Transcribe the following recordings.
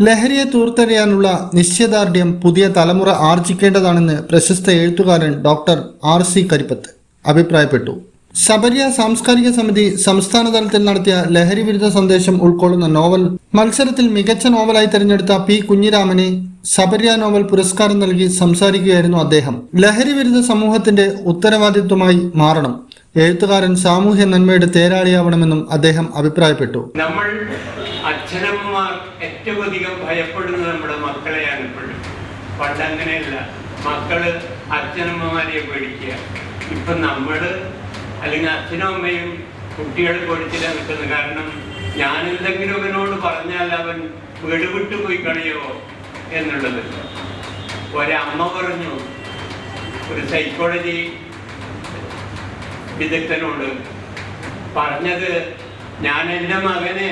ലഹരിയെ തൂർത്തെറിയാനുള്ള നിശ്ചയദാർഢ്യം പുതിയ തലമുറ ആർജിക്കേണ്ടതാണെന്ന് പ്രശസ്ത എഴുത്തുകാരൻ ഡോക്ടർ ആർ സി കരിപ്പത്ത് അഭിപ്രായപ്പെട്ടു. ശബരിയ സാംസ്കാരിക സമിതി സംസ്ഥാന തലത്തിൽ നടത്തിയ ലഹരി വിരുദ്ധ സന്ദേശം ഉൾക്കൊള്ളുന്ന നോവൽ മത്സരത്തിൽ മികച്ച നോവലായി തെരഞ്ഞെടുത്ത പി കുഞ്ഞിരാമനെ ശബരിയ നോവൽ പുരസ്കാരം നൽകി സംസാരിക്കുകയായിരുന്നു അദ്ദേഹം. ലഹരി വിരുദ്ധ സമൂഹത്തിന്റെ ഉത്തരവാദിത്വമായി മാറണം. എഴുത്തുകാരൻ സാമൂഹ്യ നന്മയുടെ തേരാളിയാവണമെന്നും അദ്ദേഹം അഭിപ്രായപ്പെട്ടു. നമ്മൾ അച്ഛനമ്മമാർ ഏറ്റവും അധികം ഭയപ്പെടുന്നത് നമ്മുടെ മക്കളെയാണ് ഇപ്പോഴും. പണ്ട് അങ്ങനെയല്ല മക്കൾ അച്ഛനമ്മമാരെ പേടിക്കുക. ഇപ്പൊ നമ്മൾ അല്ലെങ്കിൽ അച്ഛനും അമ്മയും കുട്ടികളെ പേടിച്ചില്ല നിൽക്കുന്നത്. കാരണം ഞാൻ എന്തെങ്കിലും അവനോട് പറഞ്ഞാൽ അവൻ വീടുവിട്ടു പോയി കളയോ എന്നുള്ളത്. ഒരമ്മ പറഞ്ഞു ഒരു സൈക്കോളജി വിദഗ്ധനോട് പറഞ്ഞത് ഞാൻ എന്റെ മകനെ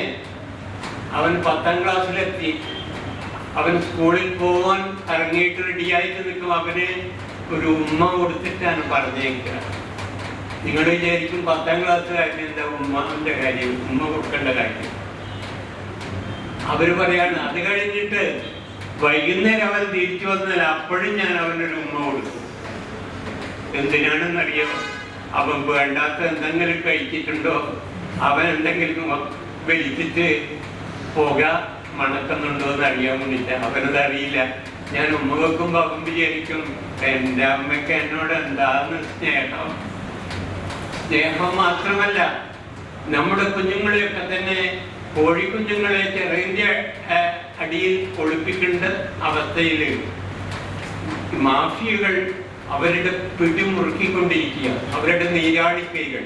അവൻ പത്താം ക്ലാസ്സിലെത്തി. അവൻ സ്കൂളിൽ പോവാൻ ഇറങ്ങിയിട്ട് റെഡിയായിട്ട് നിൽക്കും. അവന് ഒരു ഉമ്മ കൊടുത്തിട്ടാണ് പറഞ്ഞേക്കുക. നിങ്ങൾ വിചാരിക്കും പത്താം ക്ലാസ് കാര്യം എന്താ ഉമ്മാവിന്റെ കാര്യം ഉമ്മ കൊടുക്കേണ്ട കാര്യം. അവർ പറയാണ് അത് കഴിഞ്ഞിട്ട് വൈകുന്നേരം അവൻ തിരിച്ചു വന്നാൽ അപ്പോഴും ഞാൻ അവനൊരു ഉമ്മ കൊടുക്കും. എന്തിനാണെന്നറിയോ? അവൻ വേണ്ടാത്ത എന്തെങ്കിലും കഴിച്ചിട്ടുണ്ടോ? അവൻ എന്തെങ്കിലും വലിച്ചിട്ട് പുക മണക്കുന്നുണ്ടോ എന്ന് അറിയാൻ വേണ്ടിട്ട് അവനത് അറിയില്ല. ഞാൻ ഉമ്മ വെക്കുമ്പോ അവൻ വിചാരിക്കും എന്റെ അമ്മയ്ക്ക് എന്നോട് എന്താന്ന് സ്നേഹം? സ്നേഹം മാത്രമല്ല നമ്മുടെ കുഞ്ഞുങ്ങളെയൊക്കെ തന്നെ കോഴിക്കുഞ്ഞുങ്ങളെ ചെറിയ അടിയിൽ ഒളിപ്പിക്കേണ്ട അവസ്ഥയിൽ മാഫിയകൾ അവരുടെ പിടിമുറുക്കിക്കൊണ്ടിരിക്കുക അവരുടെ നീരാളിക്കൈകൾ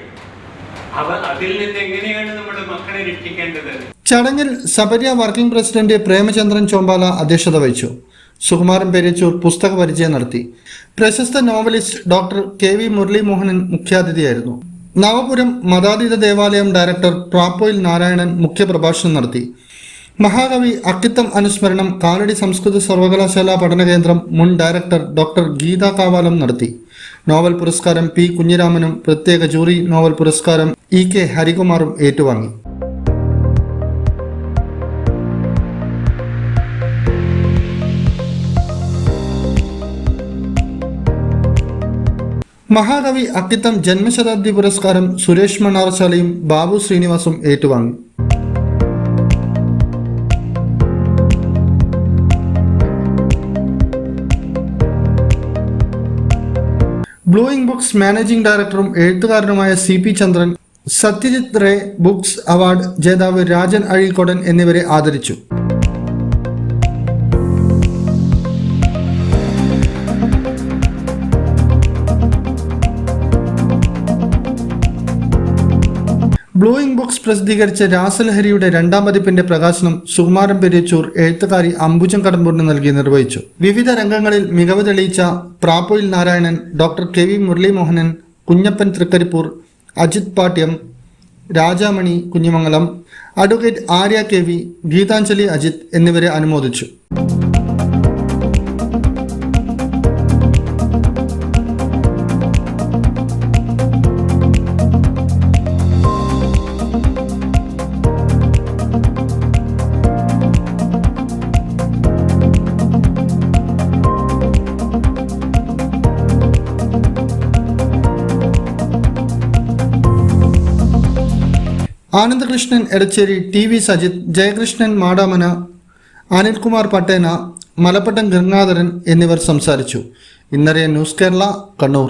അവ അതിൽ നിന്ന് എങ്ങനെയാണ് നമ്മുടെ മക്കളെ രക്ഷിക്കേണ്ടത്? ചടങ്ങിൽ സബരിയ വർക്കിംഗ് പ്രസിഡന്റ് പ്രേമചന്ദ്രൻ ചോമ്പാല അധ്യക്ഷത വഹിച്ചു. സുകുമാരൻ പെരിച്ചൂർ പുസ്തക പരിചയം നടത്തി. പ്രശസ്ത novelist doctor K V Muraleemohanan മുഖ്യാതിഥിയായിരുന്നു. Navapuram മതാതീത ദേവാലയം ഡയറക്ടർ പ്രാപ്പോയിൽ നാരായണൻ മുഖ്യപ്രഭാഷണം നടത്തി. മഹാകവി അക്കിത്തം അനുസ്മരണം കാലടി സംസ്കൃത സർവകലാശാല പഠന കേന്ദ്രം മുൻ ഡയറക്ടർ ഡോക്ടർ ഗീത കാവാലം നടത്തി. നോവൽ പുരസ്കാരം പി കുഞ്ഞിരാമനും പ്രത്യേക ജൂറി നോവൽ പുരസ്കാരം ഇ കെ ഹരികുമാറും ഏറ്റുവാങ്ങി. മഹാകവി അക്കിത്തം ജന്മശതാബ്ദി പുരസ്കാരം സുരേഷ് മണ്ണാർശാലയും ബാബു ശ്രീനിവാസും ഏറ്റുവാങ്ങി. ബ്ലൂയിങ് ബുക്സ് മാനേജിംഗ് ഡയറക്ടറും എഴുത്തുകാരനുമായ C P Chandran Satyajit Ray books award ജേതാവ് രാജൻ അഴീക്കോടൻ എന്നിവരെ ആദരിച്ചു. ബ്ലൂയിങ് ബുക്സ് പ്രസിദ്ധീകരിച്ച രാസലഹരിയുടെ രണ്ടാം പതിപ്പിന്റെ പ്രകാശനം സുകുമാരൻ പെരിയച്ചൂർ എഴുത്തുകാരി അംബുജം കടമ്പൂരിന് നൽകി നിർവഹിച്ചു. വിവിധ രംഗങ്ങളിൽ മികവ് തെളിയിച്ച Prappoyil Narayanan doctor K V Muralimohanan Kunhappan Thrikaripur Ajith Pattiam Rajamani Kunhimangalam advocate Arya K V Geethanjali Ajith എന്നിവരെ അനുമോദിച്ചു. ആനന്ദകൃഷ്ണൻ എടച്ചേരി ടി വി സജിത് ജയകൃഷ്ണൻ മാടാമന അനിൽകുമാർ പട്ടേന മലപ്പട്ടം ഗംഗാധരൻ എന്നിവർ സംസാരിച്ചു. ഇന്നലെ ന്യൂസ് കേരള കണ്ണൂർ.